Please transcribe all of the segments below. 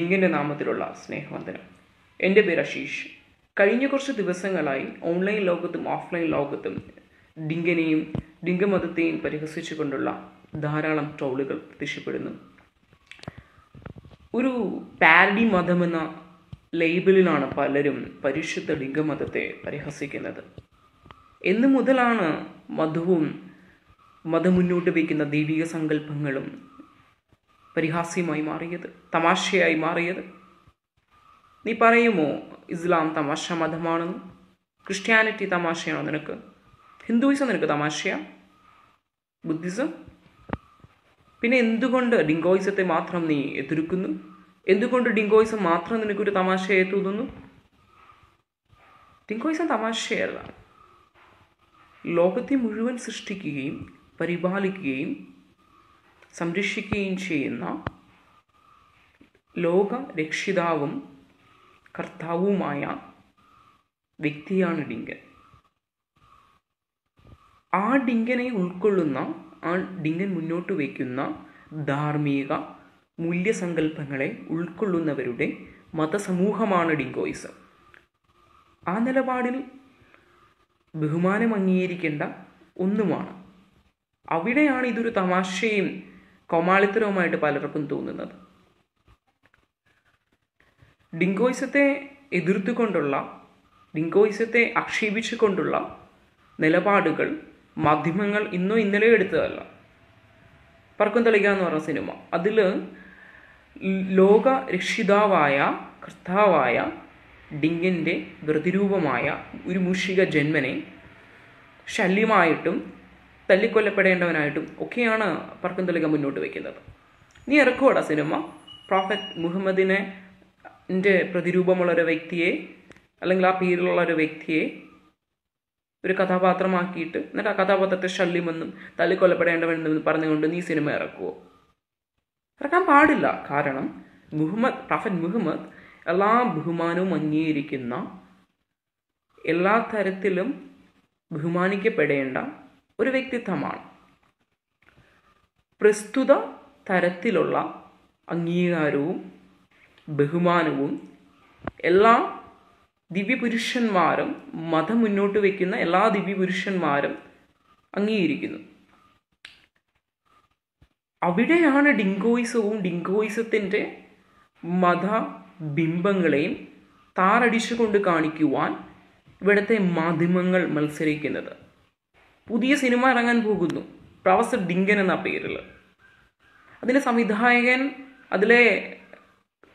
ഡിങ്കിന്റെ നാമത്തിലുള്ള സ്നേഹവന്ദനം. എന്റെ പേര് അശീഷ്. കഴിഞ്ഞ കുറച്ച് ദിവസങ്ങളായി ഓൺലൈൻ ലോകത്തും ഓഫ്ലൈൻ ലോകത്തും ഡിങ്കനെയും ഡിങ്കമതത്തെയും പരിഹസിച്ചുകൊണ്ടുള്ള ധാരാളം ട്രോളുകൾ പ്രത്യക്ഷപ്പെടുന്നു. ഒരു പാരഡി മതമെന്ന ലേബിളിലാണ് പലരും പരിശുദ്ധ ലിംഗമതത്തെ പരിഹസിക്കുന്നത്. എന്നു മുതലാണ് മതവും മതം മുന്നോട്ട് വയ്ക്കുന്ന ദൈവിക സങ്കല്പങ്ങളും പരിഹാസ്യമായി മാറിയത് തമാശയായി മാറിയത്. നീ പറയുമോ ഇസ്ലാം തമാശ മതമാണെന്ന്? ക്രിസ്ത്യാനിറ്റി തമാശയാണോ നിനക്ക്? ഹിന്ദുയിസം നിനക്ക് തമാശയാ? ബുദ്ധിസം? പിന്നെ എന്തുകൊണ്ട് ഡിങ്കോയിസത്തെ മാത്രം നീ എതിർക്കുന്നു? എന്തുകൊണ്ട് ഡിങ്കോയിസം മാത്രം നിനക്കൊരു തമാശയായി തോന്നുന്നു? ഡിങ്കോയിസം തമാശയല്ല. ലോകത്തെ മുഴുവൻ സൃഷ്ടിക്കുകയും പരിപാലിക്കുകയും സംരക്ഷിക്കുകയും ചെയ്യുന്ന ലോക രക്ഷിതാവും കർത്താവുമായ വ്യക്തിയാണ് ഡിങ്കൻ. ആ ഡിങ്കനെ ഉൾക്കൊള്ളുന്ന ആ ഡിങ്കൻ മുന്നോട്ട് വയ്ക്കുന്ന ധാർമ്മിക മൂല്യസങ്കല്പങ്ങളെ ഉൾക്കൊള്ളുന്നവരുടെ മതസമൂഹമാണ് ഡിങ്കോയിസം. ആ നിലപാടിൽ ബഹുമാനം അംഗീകരിക്കേണ്ട ഒന്നുമാണ്. അവിടെയാണ് ഇതൊരു തമാശയും കോമാളിത്തരവുമായിട്ട് പലർക്കും തോന്നുന്നത്. ഡിങ്കോയിസത്തെ എതിർത്തുകൊണ്ടുള്ള ഡിങ്കോയിസത്തെ ആക്ഷേപിച്ചുകൊണ്ടുള്ള നിലപാടുകൾ മാധ്യമങ്ങൾ ഇന്നോ ഇന്നലെയോ എടുത്തതല്ല. പറക്കും തളിക എന്ന് പറഞ്ഞ സിനിമ. അതിൽ ലോക രക്ഷിതാവായ കർത്താവായ ഡിങ്കിന്റെ പ്രതിരൂപമായ ഒരു മുഷിക ജന്മനെ ശല്യമായിട്ടും തല്ലിക്കൊല്ലപ്പെടേണ്ടവനായിട്ടും ഒക്കെയാണ് പർക്കം തളിക മുന്നോട്ട് വയ്ക്കുന്നത് നീ ഇറക്കുവാടാ സിനിമ. പ്രോഫറ്റ് മുഹമ്മദിനെ പ്രതിരൂപമുള്ള ഒരു വ്യക്തിയെ അല്ലെങ്കിൽ ആ പേരിലുള്ള ഒരു വ്യക്തിയെ ഒരു കഥാപാത്രമാക്കിയിട്ട് എന്നിട്ട് ആ കഥാപാത്രത്തെ ശല്യമെന്നും തല്ലിക്കൊല്ലപ്പെടേണ്ടവനെന്നും പറഞ്ഞുകൊണ്ട് നീ സിനിമ ഇറക്കുമോ ഇറക്കാൻ പാടില്ല. കാരണം മുഹമ്മദ് പ്രഫൻ മുഹമ്മദ് എല്ലാ ബഹുമാനവും അംഗീകരിക്കുന്ന എല്ലാ തരത്തിലും ബഹുമാനിക്കപ്പെടേണ്ട ഒരു വ്യക്തിത്വമാണ്. പ്രസ്തുത തരത്തിലുള്ള അംഗീകാരവും ബഹുമാനവും എല്ലാ ദിവ്യപുരുഷന്മാരും മതം മുന്നോട്ട് വയ്ക്കുന്ന എല്ലാ ദിവ്യപുരുഷന്മാരും അംഗീകരിക്കുന്നു. അവിടെയാണ് ഡിങ്കോയിസവും ഡിങ്കോയിസത്തിന്റെ മത ബിംബങ്ങളെയും താറടിച്ചുകൊണ്ട് കാണിക്കുവാൻ ഇവിടുത്തെ മാധ്യമങ്ങൾ മത്സരിക്കുന്നത്. പുതിയ സിനിമ ഇറങ്ങാൻ പോകുന്നു. പ്രൊഫസർ ഡിങ്കൻ എന്ന പേരിൽ. അതിന്റെ സംവിധായകൻ അതിലെ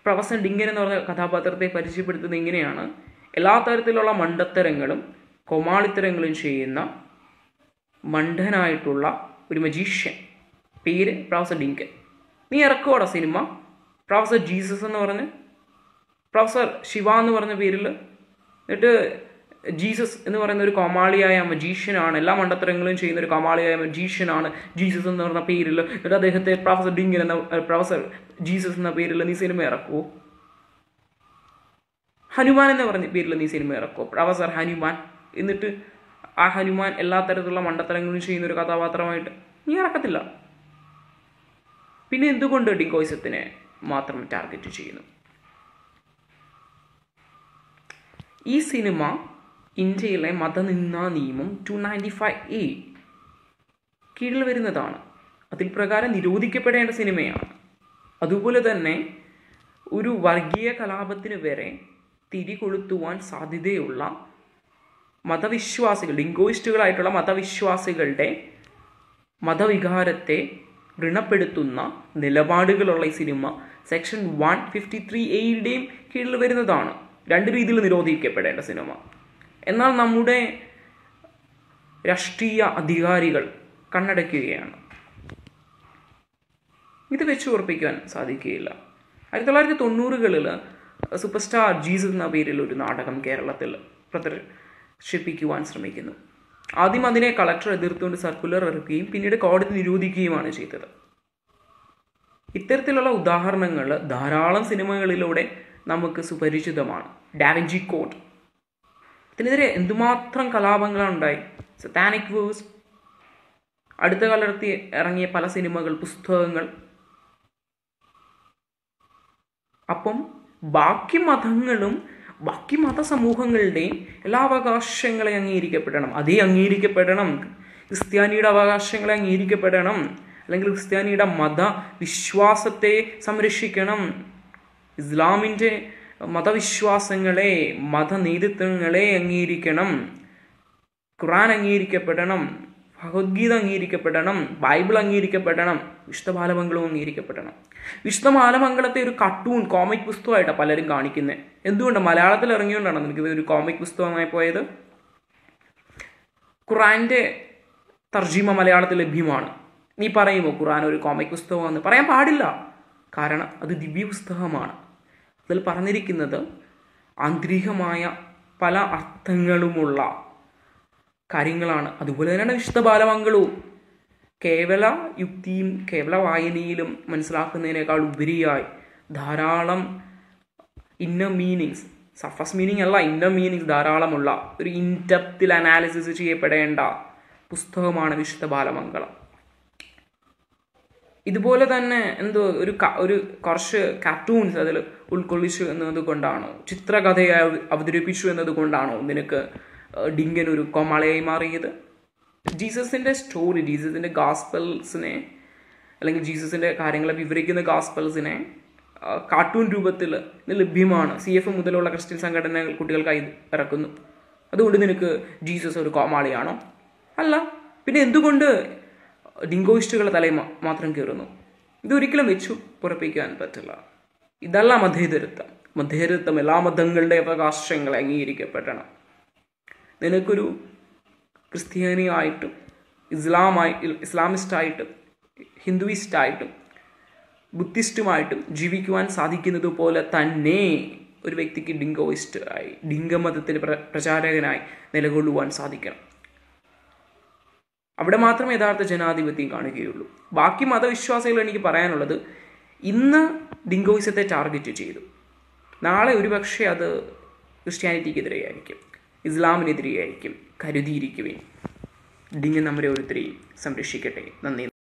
പ്രൊഫസർ ഡിങ്കൻ എന്ന് പറഞ്ഞ കഥാപാത്രത്തെ പരിചയപ്പെടുത്തുന്നത് ഇങ്ങനെയാണ്. എല്ലാ തരത്തിലുള്ള മണ്ടത്തരങ്ങളും കൊമാളിത്തരങ്ങളും ചെയ്യുന്ന മണ്ടനായിട്ടുള്ള ഒരു മജീഷ്യൻ പേര് പ്രൊഫസർ ഡിങ്കൻ. നീ ഇറക്കുവാടാ സിനിമ? പ്രൊഫസർ ജീസസ് എന്ന് പറഞ്ഞ്. പ്രൊഫസർ ശിവ എന്ന് പറഞ്ഞ പേരിൽ. എന്നിട്ട് ജീസസ് എന്ന് പറയുന്ന ഒരു കോമാളിയായ മജീഷ്യനാണ്. എല്ലാ മണ്ടത്തരങ്ങളും ചെയ്യുന്ന ഒരു കോമാളിയായ മജീഷ്യനാണ് ജീസസ് എന്ന് പറഞ്ഞ പേരിൽ എന്നിട്ട് അദ്ദേഹത്തെ പ്രൊഫസർ ഡിങ്കൻ എന്ന പ്രൊഫസർ ജീസസ് എന്ന പേരിൽ നീ സിനിമ ഇറക്കുമോ ഹനുമാൻ എന്ന് പറഞ്ഞ പേരിൽ നീ സിനിമ ഇറക്കുമോ പ്രൊഫസർ ഹനുമാൻ. എന്നിട്ട് ആ ഹനുമാൻ എല്ലാ തരത്തിലുള്ള മണ്ടത്തരങ്ങളും ചെയ്യുന്ന ഒരു കഥാപാത്രമായിട്ട് നീ ഇറക്കത്തില്ല. പിന്നെ എന്തുകൊണ്ട് ഡിങ്കോയിസത്തിനെ മാത്രം ടാർഗറ്റ് ചെയ്യുന്നു ഈ സിനിമ ഇന്ത്യയിലെ മതനിന്ദാ നിയമം ടു നയന്റി ഫൈവ് എ കീഴിൽ വരുന്നതാണ്. അതിൽ പ്രകാരം നിരോധിക്കപ്പെടേണ്ട സിനിമയാണ്. അതുപോലെ തന്നെ ഒരു വർഗീയ കലാപത്തിന് വരെ തിരി കൊളുത്തുവാൻ സാധ്യതയുള്ള മതവിശ്വാസികൾ ലിംഗോയിസ്റ്റുകളായിട്ടുള്ള മതവിശ്വാസികളുടെ മതവികാരത്തെ വ്രണപ്പെടുത്തുന്ന നിലപാടുകളുള്ള ഈ cinema section one fifty three എയുടെയും കീഴിൽ വരുന്നതാണ്. രണ്ട് രീതിയിൽ നിരോധിക്കപ്പെടേണ്ട സിനിമ. എന്നാൽ നമ്മുടെ രാഷ്ട്രീയ അധികാരികൾ കണ്ണടയ്ക്കുകയാണ്. ഇത് വെച്ച് ഉറപ്പിക്കാൻ സാധിക്കുകയില്ല. ആയിരത്തി തൊള്ളായിരത്തി തൊണ്ണൂറുകളിൽ സൂപ്പർ സ്റ്റാർ ജീസസ് എന്ന പേരിൽ ഒരു നാടകം കേരളത്തിൽ പ്രദർശിപ്പിക്കുവാൻ ശ്രമിക്കുന്നു. ആദ്യം അതിനെ കളക്ടർ എതിർത്തുകൊണ്ട് സർക്കുലർ ഇറക്കുകയും പിന്നീട് കോടതി നിരോധിക്കുകയുമാണ് ചെയ്തത്. ഇത്തരത്തിലുള്ള ഉദാഹരണങ്ങൾ ധാരാളം സിനിമകളിലൂടെ നമുക്ക് സുപരിചിതമാണ്. ഡാവിഞ്ചി കോഡ് ഇതിനെതിരെ എന്തുമാത്രം കലാപങ്ങളുണ്ടായി സത്താനിക് വേഴ്സ് അടുത്ത കാലത്ത് ഇറങ്ങിയ പല സിനിമകൾ പുസ്തകങ്ങൾ. അപ്പം ബാക്കി മതങ്ങളും ബാക്കി മതസമൂഹങ്ങളുടെയും എല്ലാ അവകാശങ്ങളെ അംഗീകരിക്കപ്പെടണം. അതേ അംഗീകരിക്കപ്പെടണം. ക്രിസ്ത്യാനിയുടെ അവകാശങ്ങളെ അംഗീകരിക്കപ്പെടണം. അല്ലെങ്കിൽ ക്രിസ്ത്യാനിയുടെ മതവിശ്വാസത്തെ സംരക്ഷിക്കണം. ഇസ്ലാമിന്റെ മതവിശ്വാസങ്ങളെ മതനേതൃത്വങ്ങളെ അംഗീകരിക്കണം. ഖുറാൻ അംഗീകരിക്കപ്പെടണം. ഭഗവത്ഗീത അംഗീകരിക്കപ്പെടണം. ബൈബിൾ അംഗീകരിക്കപ്പെടണം. വിശുദ്ധ അംഗീകരിക്കപ്പെടണം. വിശുദ്ധ ഒരു കട്ടൂൺ കോമിക് പുസ്തകമായിട്ടാണ് പലരും കാണിക്കുന്നത് എന്തുകൊണ്ട്? മലയാളത്തിൽ ഇറങ്ങിയോണ്ടാണ് നിനക്കിത് ഒരു കോമിക് പുസ്തകമായി പോയത്? ഖുറാന്റെ തർജീമ മലയാളത്തിൽ ലഭ്യമാണ്. നീ പറയുമോ ഖുറാൻ ഒരു കോമിക് പുസ്തകമാണെന്ന്? പറയാൻ പാടില്ല. കാരണം അത് ദിവ്യ പുസ്തകമാണ് അതിൽ പറഞ്ഞിരിക്കുന്നത് ആന്തരികമായ പല അർത്ഥങ്ങളുമുള്ള കാര്യങ്ങളാണ്. അതുപോലെ തന്നെയാണ് വിശുദ്ധ ബാലമംഗളവും. കേവല യുക്തിയും കേവല വായനയിലും മനസ്സിലാക്കുന്നതിനേക്കാൾ ഉപരിയായി ധാരാളം ഇന്നർ മീനിങ്സ് സർഫസ് മീനിങ് അല്ല ഇന്നർ മീനിങ്സ് ധാരാളമുള്ള ഒരു ഇൻഡെപ്തിൽ അനാലിസിസ് ചെയ്യപ്പെടേണ്ട പുസ്തകമാണ് വിശുദ്ധ ബാലമംഗളം. ഇതുപോലെ തന്നെ എന്തോ ഒരു ഒരു കുറച്ച് കാർട്ടൂൺസ് അതിൽ ഉൾക്കൊള്ളിച്ചു എന്നതുകൊണ്ടാണോ? ചിത്രകഥയെ അവതരിപ്പിച്ചു എന്നതുകൊണ്ടാണോ നിനക്ക് ഡിങ്കൻ ഒരു കൊമളയായി മാറിയത്? ജീസസിന്റെ സ്റ്റോറി ജീസസിന്റെ ഗാസ്പൽസിനെ അല്ലെങ്കിൽ ജീസസിന്റെ കാര്യങ്ങളെ വിവരിക്കുന്ന ഗാസ്പൽസിനെ കാർട്ടൂൺ രൂപത്തിൽ ലഭ്യമാണ്. സി എഫ് മുതലുള്ള ക്രിസ്ത്യൻ സംഘടനകൾ കുട്ടികൾക്കായി ഇറക്കുന്നു. അതുകൊണ്ട് നിനക്ക് ജീസസ് ഒരു കോമാളിയാണോ? അല്ല. പിന്നെ എന്തുകൊണ്ട് ഡിങ്കോയിസ്റ്റുകളുടെ തലയിൽ മാത്രം കയറുന്നു. ഇതൊരിക്കലും വെച്ചു പുറപ്പിക്കാൻ പറ്റില്ല. ഇതല്ല മധ്യതരുത്തം മധ്യതരുത്തം എല്ലാ മതങ്ങളുടെ അവകാശങ്ങളെ അംഗീകരിക്കപ്പെടണം. നിനക്കൊരു ക്രിസ്ത്യാനിയായിട്ടും ഇസ്ലാമായി ഇസ്ലാമിസ്റ്റായിട്ടും ഹിന്ദുയിസ്റ്റായിട്ടും ബുദ്ധിസ്റ്റുമായിട്ടും ജീവിക്കുവാൻ സാധിക്കുന്നത് പോലെ തന്നെ ഒരു വ്യക്തിക്ക് ഡിങ്കോയിസ്റ്റ് ആയി പ്ര പ്രചാരകനായി നിലകൊള്ളുവാൻ സാധിക്കണം. അവിടെ മാത്രമേ യഥാർത്ഥ ജനാധിപത്യം കാണുകയുള്ളൂ. ബാക്കി മതവിശ്വാസികൾ എനിക്ക് പറയാനുള്ളത് ഇന്ന് ഡിങ്കോയിസത്തെ ടാർഗറ്റ് ചെയ്തു. നാളെ ഒരുപക്ഷെ അത് ക്രിസ്ത്യാനിറ്റിക്കെതിരെയായിരിക്കും ഇസ്ലാമിനെതിരെയായിരിക്കും കരുതിയിരിക്കുവേൻ ഡിങ്ങ് നമ്മുടെ ഓരോരുത്തരെയും സംരക്ഷിക്കട്ടെ. നന്ദി.